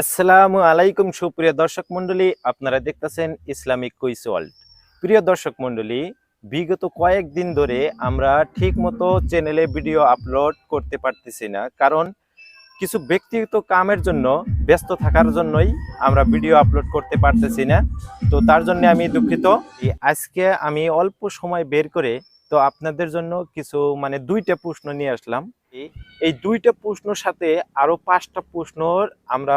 আসসালামু আলাইকুম, সুপ্রিয় দর্শক মণ্ডলী। আপনারা দেখতেছেন ইসলামিক কুইজ ওয়ার্ল্ড। প্রিয় দর্শক মণ্ডলী, বিগত কয়েকদিন ধরে আমরা ঠিকমতো চ্যানেলে ভিডিও আপলোড করতে পারতেছি না। কারণ কিছু ব্যক্তিগত কামের জন্য, ব্যস্ত থাকার জন্যই আমরা ভিডিও আপলোড করতে পারতেছি না। তো তার জন্য আমি দুঃখিত। আজকে আমি অল্প সময় বের করে, তো আপনাদের জন্য কিছু মানে দুইটা প্রশ্ন নিয়ে আসলাম। এই- দুইটা প্রশ্নর সাথে আরও পাঁচটা প্রশ্নর আমরা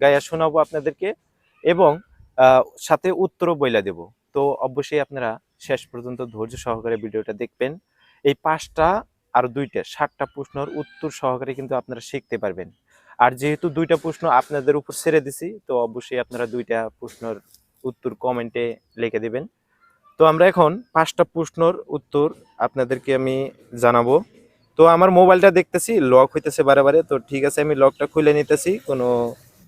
গায়া শোনাবো আপনাদেরকে এবং সাথে উত্তরও বইলা দেব। তো অবশ্যই আপনারা শেষ পর্যন্ত ধৈর্য সহকারে ভিডিওটা দেখবেন। এই পাঁচটা আর দুইটা ষাটটা প্রশ্নর উত্তর সহকারে কিন্তু আপনারা শিখতে পারবেন। আর যেহেতু দুইটা প্রশ্ন আপনাদের উপর ছেড়ে দিছি, তো অবশ্যই আপনারা দুইটা প্রশ্নর উত্তর কমেন্টে লিখে দেবেন। তো আমরা এখন পাঁচটা প্রশ্নর উত্তর আপনাদেরকে আমি জানাব। তো আমার মোবাইলটা দেখতেছি লক হইতেছে বারে বারে, তো ঠিক আছে, আমি লকটা খুলে নিতেছি, কোনো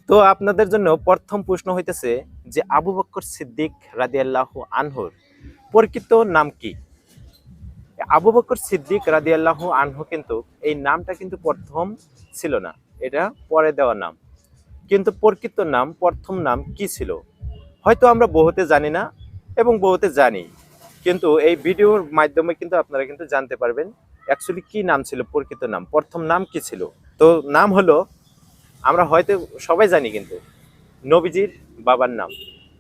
তো আপনাদের জন্য প্রথম প্রশ্ন হইতেছে যে আবু বক্কর সিদ্দিক রাদিয়াল্লাহ আনহুর প্রকৃত নাম কি? আবু বক্কর সিদ্দিক রাদিয়াল্লাহ আনহু কিন্তু এই নামটা কিন্তু প্রথম ছিল না, এটা পরে দেওয়া নাম। কিন্তু প্রকৃত নাম, প্রথম নাম কি ছিল? হয়তো আমরা বহুতে জানি না এবং বহুতে জানি, কিন্তু এই ভিডিওর মাধ্যমে কিন্তু আপনারা কিন্তু জানতে পারবেন অ্যাকচুয়ালি কি নাম ছিল? প্রকৃত নাম। প্রথম নাম কি ছিল? তো নাম হলো, আমরা হয়তো সবাই জানি কিন্তু, নবীজির বাবার নাম,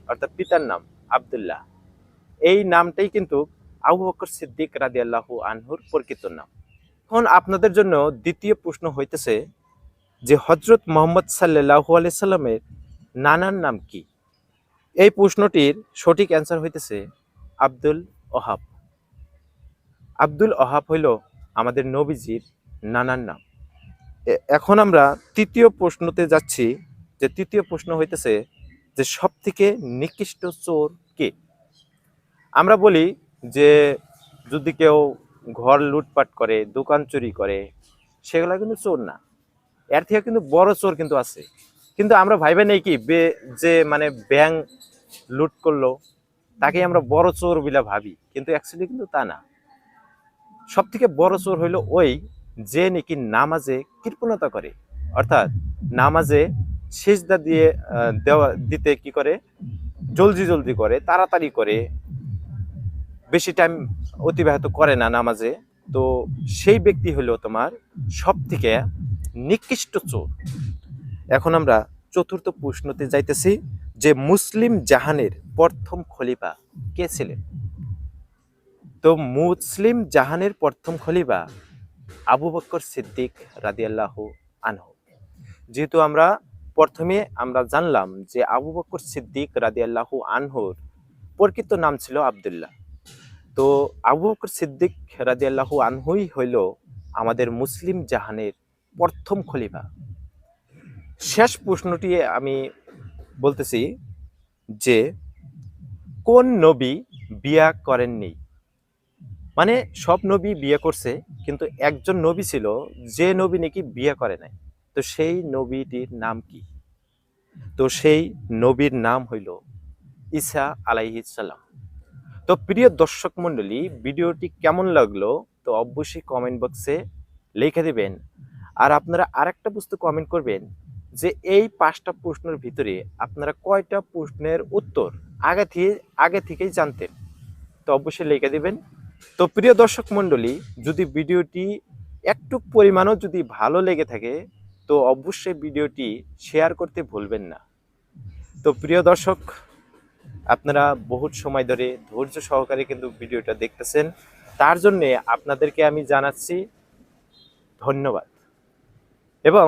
অর্থাৎ পিতার নাম আব্দুল্লাহ। এই নামটাই কিন্তু আবু বকর সিদ্দিক রাদি আল্লাহ আনহুর প্রকৃত নাম। এখন আপনাদের জন্য দ্বিতীয় প্রশ্ন হইতেছে যে হজরত মোহাম্মদ সাল্লাহ আলাইসাল্লামের নানার নাম কি? এই প্রশ্নটির সঠিক অ্যান্সার হইতেছে আব্দুল ওহাব। আব্দুল ওহাব হইল আমাদের নবীজির নানার নাম। এখন আমরা তৃতীয় প্রশ্নতে যাচ্ছি যে তৃতীয় প্রশ্ন হইতেছে যে সব থেকে নিকৃষ্ট চোর কে? আমরা বলি যে যদি কেউ ঘর লুটপাট করে, দোকান চুরি করে, সেগুলো কিন্তু চোর না। এর থেকে কিন্তু বড় চোর কিন্তু আছে। কিন্তু আমরা ভাইবে নেই কি যে মানে ব্যাংক লুট করল তাকে আমরা বড় চোর বলে ভাবি। কিন্তু অ্যাকচুয়ালি কিন্তু তা না। সব থেকে বড় চোর হইল ওই যে নাকি নামাজে কৃপণতা করে। অর্থাৎ নামাজে সেজদা দিয়ে দেওয়া, দিতে কি করে? জলদি জলদি করে, তাড়াতাড়ি করে। বেশি টাইম অতিবাহিত করে না নামাজে। তো সেই ব্যক্তি হলো তোমার সব থেকে নিকৃষ্ট চোর। এখন আমরা চতুর্থ প্রশ্নতে যাইতেছি যে মুসলিম জাহানের প্রথম খলিফা কে ছিলেন? তো মুসলিম জাহানের প্রথম খলিফা আবু বক্কর সিদ্দিক রাদিয়াল্লাহু আনহু। যেহেতু আমরা প্রথমে আমরা জানলাম যে আবু বক্কর সিদ্দিক রাদিয়াল্লাহু আনহুর প্রকৃত নাম ছিল আব্দুল্লাহ। তো আবু বক্কর সিদ্দিক রাদিয়াল্লাহু আনহুই হইল আমাদের মুসলিম জাহানের প্রথম খলিফা। শেষ প্রশ্নটি আমি বলতেছি যে কোন নবী বিয়া করেননি? মানে সব নবী বিয়ে করছে, কিন্তু একজন নবী ছিল, যে নবী নাকি বিয়ে করে নাই। তো সেই নবীটির নাম কি? তো সেই নবীর নাম হইল ঈসা আলাইহিসাল্লাম তো প্রিয় দর্শক মণ্ডলী, ভিডিওটি কেমন লাগল তো অবশ্যই কমেন্ট বক্সে লিখে দেবেন। আর আপনারা আরেকটা বস্তু কমেন্ট করবেন, যে এই পাঁচটা প্রশ্নের ভিতরে আপনারা কয়টা প্রশ্নের উত্তর আগে থেকে আগে থেকেই জানতেন। তো অবশ্যই লিখে দেবেন। তো প্রিয় দর্শক মণ্ডলী, যদি ভিডিওটি একটু পরিমাণও যদি ভালো লেগে থাকে, তো অবশ্যই ভিডিওটি শেয়ার করতে ভুলবেন না। তো প্রিয় দর্শক, আপনারা বহুত সময় ধরে ধৈর্য সহকারে কিন্তু ভিডিওটা দেখতেছেন। তার জন্যে আপনাদেরকে আমি জানাচ্ছি ধন্যবাদ। এবং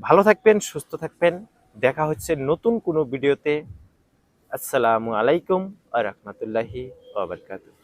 ভালো থাকবেন, সুস্থ থাকবেন। দেখা হচ্ছে নতুন কোনো ভিডিওতে। আসসালামু আলাইকুম আ রহমতুল্লাহি আবরকাতুহ